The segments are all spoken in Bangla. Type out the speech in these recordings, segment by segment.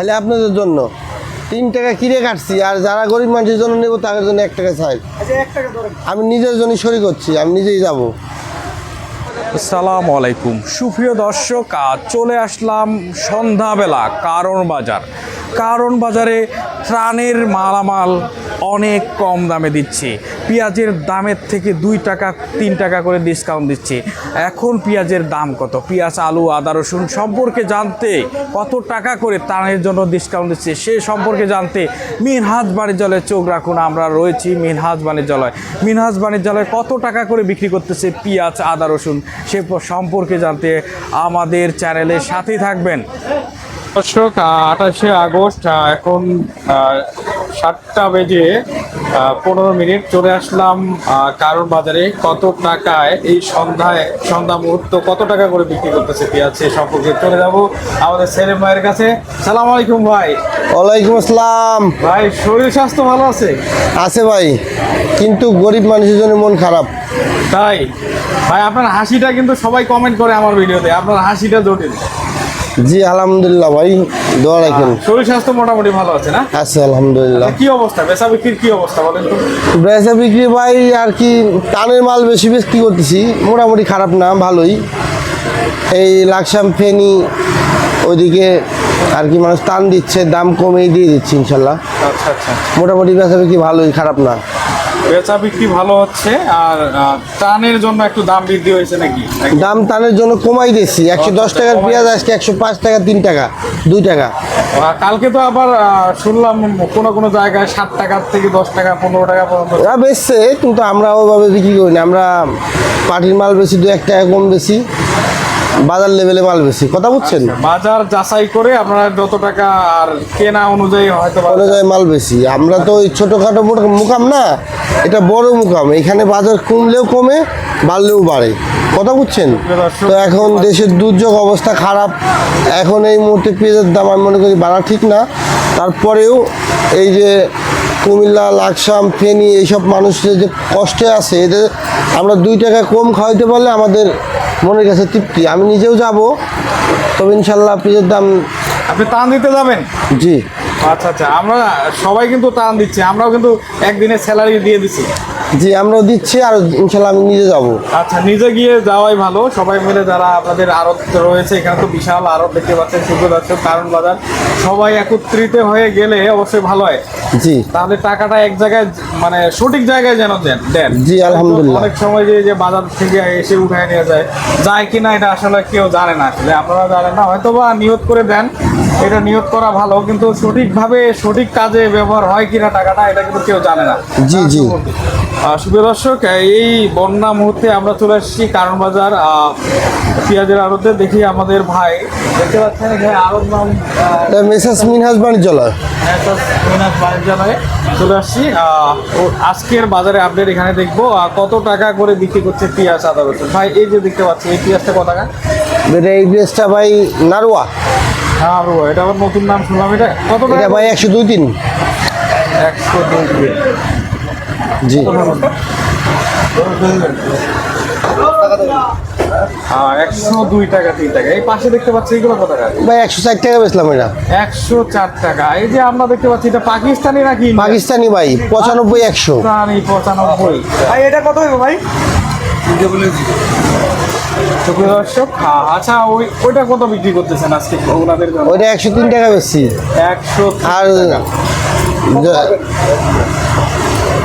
খালি আপনাদের জন্য। তিন টাকা কিনে কাটছি আর যারা গরিব মানুষের জন্য নেব তাদের জন্য এক টাকা চাই। আচ্ছা আমি নিজের জন্য সরি করছি আমি নিজেই যাব। সালাম আলাইকুম। সুপ্রিয় দর্শক চলে আসলাম সন্ধ্যাবেলা কারণ বাজার। কারণ বাজারে ত্রাণের মালামাল অনেক কম দামে দিচ্ছে। পেঁয়াজের দামের থেকে দুই টাকা, তিন টাকা করে ডিসকাউন্ট দিচ্ছে। এখন পেঁয়াজের দাম কত? পেঁয়াজ, আলু, আদা, রসুন সম্পর্কে জানতে কত টাকা করে ত্রাণের জন্য ডিসকাউন্ট দিচ্ছে সে সম্পর্কে জানতে মিনহাজ বাণিজ্যালয়ে চোখ রাখুন, আমরা রয়েছি মিনহাজ বাণিজ্যালয়। মিনহাজ বাণিজ্যালয়ে কত টাকা করে বিক্রি করতেছে পেঁয়াজ, আদা, রসুন সে সম্পর্কে জানতে আমাদের চ্যানেলের সাথেই থাকবেন। দর্শক আঠাশে আগস্ট এখন সাতটা বেজে পনেরো মিনিট। চলে আসলাম কারণ বাজারে। কত টাকায় এই সন্ধ্যায় সন্ধ্যা মুহূর্ত কত টাকা করে বিক্রি করতেছে পেঁয়াজ সে সম্পর্কে চলে যাব আমাদের ছেলে ভাইয়ের কাছে। সালাম আলাইকুম ভাই। ওয়ালাইকুম আসসালাম। ভাই শরীর স্বাস্থ্য ভালো আছে? আছে ভাই কিন্তু গরিব মানুষের জন্য মন খারাপ। তাই? ভাই আপনার হাসিটা কিন্তু সবাই কমেন্ট করে আমার ভিডিওতে আপনার হাসিটা জটিল। জি আলহামদুলিল্লাহ ভাই দোয়া রাখেন। শরীর স্বাস্থ্য মোটামুটি ভালো আছে না? আছে আলহামদুলিল্লাহ। কি অবস্থা? বেচা বিক্রির কি অবস্থা বলেন তো? বেচা বিক্রি ভাই আর কি টানের মাল বেশি বিক্রি করতেছি। মোটামুটি খারাপ না ভালোই। এই লাকসাম ফেনি ওইদিকে আর কি মানুষ টান দিচ্ছে দাম কমেই দিয়ে দিচ্ছে ইনশাল্লাহ। আচ্ছা আচ্ছা। মোটামুটি বেচা বিক্রি ভালোই খারাপ না। বেচা বিক্রি ভালো হচ্ছে আর ত্রাণের জন্য একটু দাম বৃদ্ধি হয়েছে নাকি? দাম টানের জন্য কমাই দিচ্ছি একশো দশ টাকার পেঁয়াজ আজকে একশো পাঁচ টাকা তিন টাকা দুই টাকা। কালকে তো আবার শুনলাম কোনো কোনো জায়গায় সাত টাকার থেকে দশ টাকা পনেরো টাকা পর্যন্ত। বেচছে কিন্তু আমরা ওইভাবে বিক্রি করি না আমরা পাটির মাল বেশি দু এক টাকা কম বেশি। বাজার লেভেলে মাল বেশি কথা বুঝছেন? বাজার যাচাই করে আপনারা যত টাকা আর কেনা অনুযায়ী হয়তো অনুযায়ী মাল বেশি। আমরা তো ওই ছোটোখাটো মুকাম না এটা বড় মুকাম। এখানে বাজার কমলেও কমে বাড়লেও বাড়ে। কথা বুঝছেন? তো এখন দেশের দুর্যোগ অবস্থা খারাপ। এখন এই মুহূর্তে পেঁয়াজের দাম আমি মনে করি বাড়া ঠিক না। তারপরেও এই যে কুমিল্লা লাকসাম ফেনি এইসব মানুষের যে কষ্টে আছে এদের আমরা দুই টাকা কম খাওয়াইতে পারলে আমাদের মনের কাছে তৃপ্তি। আমি নিজেও যাব তবে ইনশাল্লাহ পিজের দাম আপনি টান দিতে যাবেন? জি। আচ্ছা আচ্ছা। আমরা সবাই কিন্তু টান দিচ্ছি আমরাও কিন্তু একদিনের স্যালারি দিয়ে দিচ্ছি। জি আমরাও দিচ্ছি আর ইনশাল্লাহ আমি নিজে যাব। আচ্ছা নিজে গিয়ে যাওয়াই ভালো। সবাই মিলে যারা আপনাদের আড়ত রয়েছে এখানে তো বিশাল আড়ত দেখতে পাচ্ছেন শুক্র দর্শক কারণ বাজার। সবাই একত্রিত হয়ে গেলে অবশ্যই ভালো হয়। জি। তাহলে টাকাটা এক জায়গায় মানে সঠিক জায়গায় যেন দেন দেন। জি, আলহামদুলিল্লাহ। অনেক সময় যে যে বাজার থেকে এসে উঠায় নিয়ে যায় যায় কিনা এটা আসলে কেউ জানে না। আসলে আপনারা জানেন না হয়তো বা নিয়ত করে দেন এটা নিয়োগ করা ভালো কিন্তু সঠিকভাবে সঠিক কাজে ব্যবহার হয় কিনা টাকাটা এটা কিন্তু কেউ জানে না। জি, জি। সুপ্রিয় দর্শক এই বন্যা মুহূর্তে আমরা চলে এসেছি কারণ বাজার পেঁয়াজের আড়তে। দেখি আমাদের ভাই দেখতে পাচ্ছেন এখানে আড়ত নাম মেসাস মিনহাজ বাণিজ্যালয়। মিনাস বাণিজ্যালয়ে চলে আসছি। আজকের বাজারে আপডেট এখানে দেখব কত টাকা করে বিক্রি করছে পেঁয়াজ আদা রসুন। ভাই এই যে দেখতে পাচ্ছি এই পেঁয়াজটা কত টাকা? এটা এই ড্রেসটা ভাই নারোয়া। হ্যাঁ এটা আবার নতুন নাম শুনলাম এটা কত এটা ভাই একশো দুই তিন। একশো দুই জি। হ্যাঁ একশো দুই টাকা তিন টাকা। এই পাশে দেখতে পাচ্ছি এগুলো কত টাকা? ভাই একশো ষাট টাকা বেচলাম এটা। একশো চার টাকা। এই যে আমরা দেখতে পাচ্ছি এটা পাকিস্তানি নাকি পাকিস্তানি ভাই পঁচানব্বই একশো। পঁচানব্বই। ভাই এটা কত হইব ভাই? সুপ্রিয় দর্শক হ্যাঁ, আচ্ছা ওই ওইটা কত বিক্রি করতেছেন আজকে ওনাদের ওইটা একশো তিন টাকা বেচছি একশো আর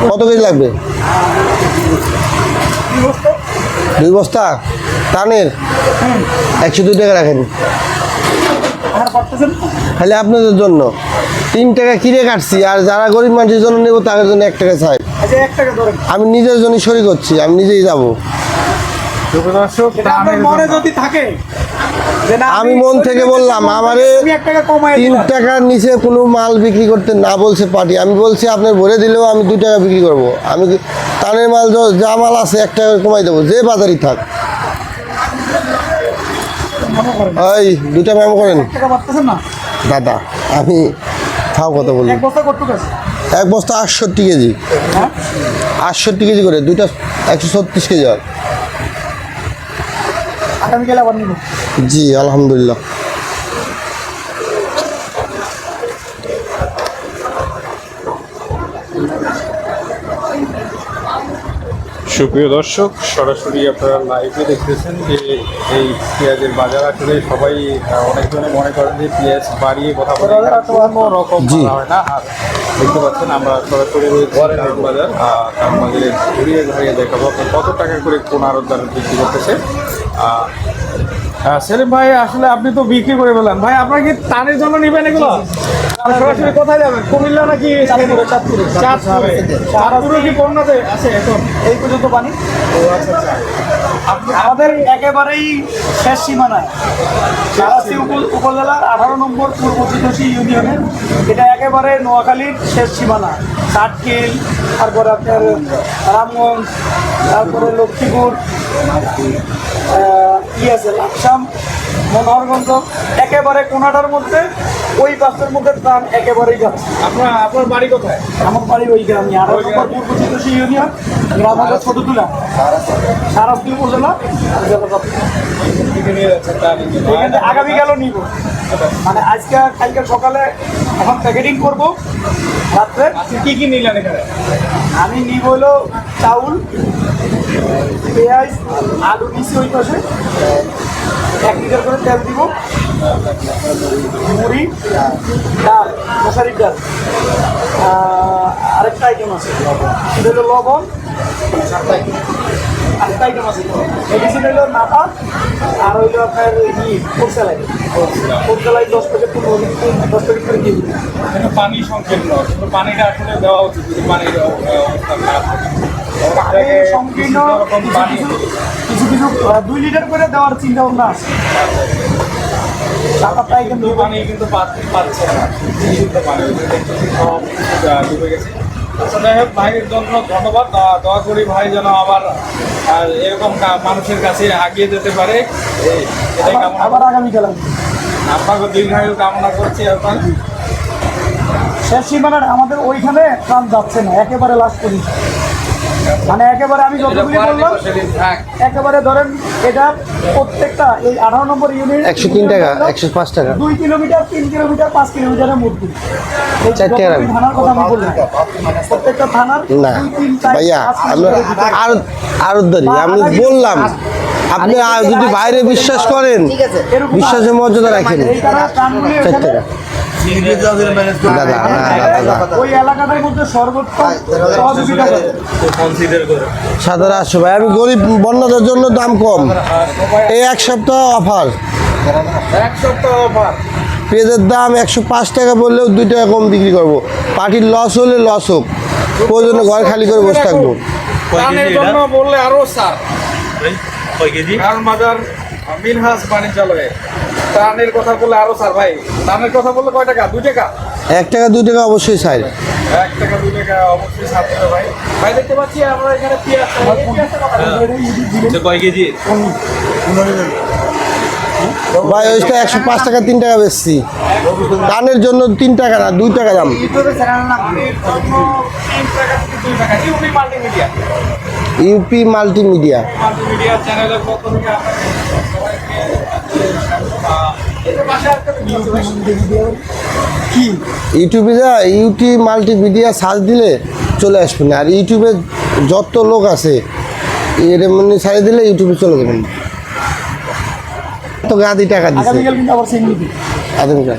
কত কেজি লাগবে? দুই বস্তা। টানের? একশো দুই টাকা রাখেন। খালি আপনাদের জন্য। তিন টাকা কিনে কাটছি আর যারা গরিব মানুষের জন্য নেব তাদের জন্য এক টাকা চাই। আচ্ছা আমি নিজের জন্য সরি করছি আমি নিজেই যাব। দর্শক মনে যদি থাকে আমি মন থেকে বললাম আমারে তিন টাকার নিচে কোনো মাল বিক্রি করতে না বলছে পার্টি। আমি বলছি আপনার ভরে দিলেও আমি দু টাকা বিক্রি করব। আমি টানের মাল য- মাল আছে এক টাকা কমাই দেবো যে বাজারই থাক। ওই দুটা ম্যাম করেন। দাদা আমি থাও কথা বলি। বস্তা এক বস্তা আটষট্টি কেজি। হ্যাঁ? আটষট্টি কেজি করে দুইটা একশো ছত্রিশ কেজি হয়। আবার জি আলহামদুলিল্লাহ। সুপ্রিয় দর্শক সরাসরি আপনারা লাইভে দেখতেছেন যে এই পেঁয়াজের বাজার আসলে সবাই অনেকজনে মনে করেন যে পেঁয়াজ বাড়িয়ে কথা বলে কোনো রকম হয় না। আর দেখতে পাচ্ছেন আমরা সরাসরি বাজার। বাজারে ঘুরিয়ে ঘুরিয়ে দেখাবো আপনার কত টাকা করে কোন আরদার বিক্রি করতেছে। সেলিম ভাই আসলে আপনি তো বিক্রি করে বললেন ভাই আপনার কি টানের জন্য নেবেন এগুলো? আপনি সরাসরি কোথায় যাবেন? কুমিল্লা নাকি চাঁদপুরে চাঁদপুরে। কি বন্যাতে আছে এখন? এই পর্যন্ত পানি। আমাদের একেবারেই শেষ সীমানায়। সারাসি উপজেলার আঠারো নম্বর পূর্ব ইউনিয়নের এটা একেবারে নোয়াখালীর শেষ সীমানা ষাটকিল তারপরে আপনার রামগঞ্জ তারপরে লক্ষ্মীপুর আহ, কি আছে লাকসাম মনোহরগঞ্জ একেবারে কোনাটার মধ্যে ওই বাসের মধ্যে প্রাণ একেবারেই যাচ্ছে। আপনার আপনার বাড়ি কোথায়? আমার বাড়ি ওই গ্রামে আঠারো নম্বর পূর্ব চিতসী ইউনিয়ন গ্রাম হলো ছোটতুলা। সারাস্তি উপজেলা এখান আগামীকালও নিব। মানে আজকে কালকে সকালে এখন প্যাকেটিং করব, রাত্রে কি কি নিলেন এখানে? আমি নিব হলো চাউল, পেঁয়াজ, আলু নিচ্ছি ওই পাশে। এক লিটার করে তেল দিব। মুড়ি, ডাল মশারির ডাল। আরেকটা আইটেম আছে। সেটা হলো লবণ। আইটেম আছে মেডিসিন হলো নাপা আর হইল আপনার ই কোরসালাই কোরসালাই দশ প্যাকেট পনেরো দশ প্যাকেট করে দিয়ে পানি সংকীর্ণ শুধু পানিটা আসলে দেওয়া উচিত যদি পানির অবস্থা খারাপ সংকীর্ণ কিছু কিছু দুই লিটার করে দেওয়ার চিন্তা ভাবনা আছে। সাত আটটা কিন্তু পানি কিন্তু পাচ্ছে না পানি। ডুবে গেছে। যাই ভাইয়ের জন্য ধন্যবাদ। দোয়া- করি ভাই যেন আবার আহ, এরকম কা- মানুষের কাছে আগিয়ে যেতে পারে। এটাই কামনা আবার আগামীকাল। আপনাকে দীর্ঘায়ু কামনা করছি আপনার শেষ সীমানার আমাদের ওইখানে ট্রাম যাচ্ছে না একেবারে লাস্ট করি মানে একেবারে আমি যতগুলি বললাম একেবারে ধরেন এটা প্রত্যেকটা এই আঠারো নম্বর ইউনিট একশো তিন টাকা একশো পাঁচ টাকা। দুই কিলোমিটার তিন কিলোমিটার পাঁচ কিলোমিটারের মধ্যে। প্রত্যেকটা থানার ভাইয়া কিলোমিটারের আর আমি বললাম আপনি যদি বাইরে বিশ্বাস করেন বিশ্বাসের মর্যাদা রাখেন। চার টাকা আটশো ভাই আমি গরিব বন্যাদের জন্য দাম কম। এই এক সপ্তাহ অফার। এক সপ্তাহ অফার। পেঁয়াজের দাম একশো পাঁচ টাকা বললেও দুই টাকা কম বিক্রি করব। পার্টির লস হলে লস হোক। প্রয়োজনে ঘর খালি করে বসে থাকব। বললে আরও স্যার কারণ বাজার মিনহাস বাণিজ্যালয়ে। ত্রাণের কথা বললে আরও স্যার ভাই। ধানের কথা বললে কয় টাকা? দু টাকা? এক টাকা দু টাকা অবশ্যই স্যার। এক টাকা দু টাকা অবশ্যই ছাড় দেবে ভাই। ভাই দেখতে পাচ্ছি আমরা এখানে পেঁয়াজ। কয় কেজি। ভাই ওইটা একশো পাঁচ টাকা, তিন টাকা বেচছি। টানের জন্য তিন টাকা না, দুই টাকা দাম। UP multimedia. ইউটিউবে যা, ইউটি মাল্টিমিডিয়া সার্চ দিলে চলে আসবেন। আর ইউটিউবে যত লোক আছে, এর মানে ছাড়িয়ে দিলে ইউটিউবে চলে যাবেন। তো গাদি টাকা দিচ্ছে আগামীকাল কিন্তু আবার সিং আদমকা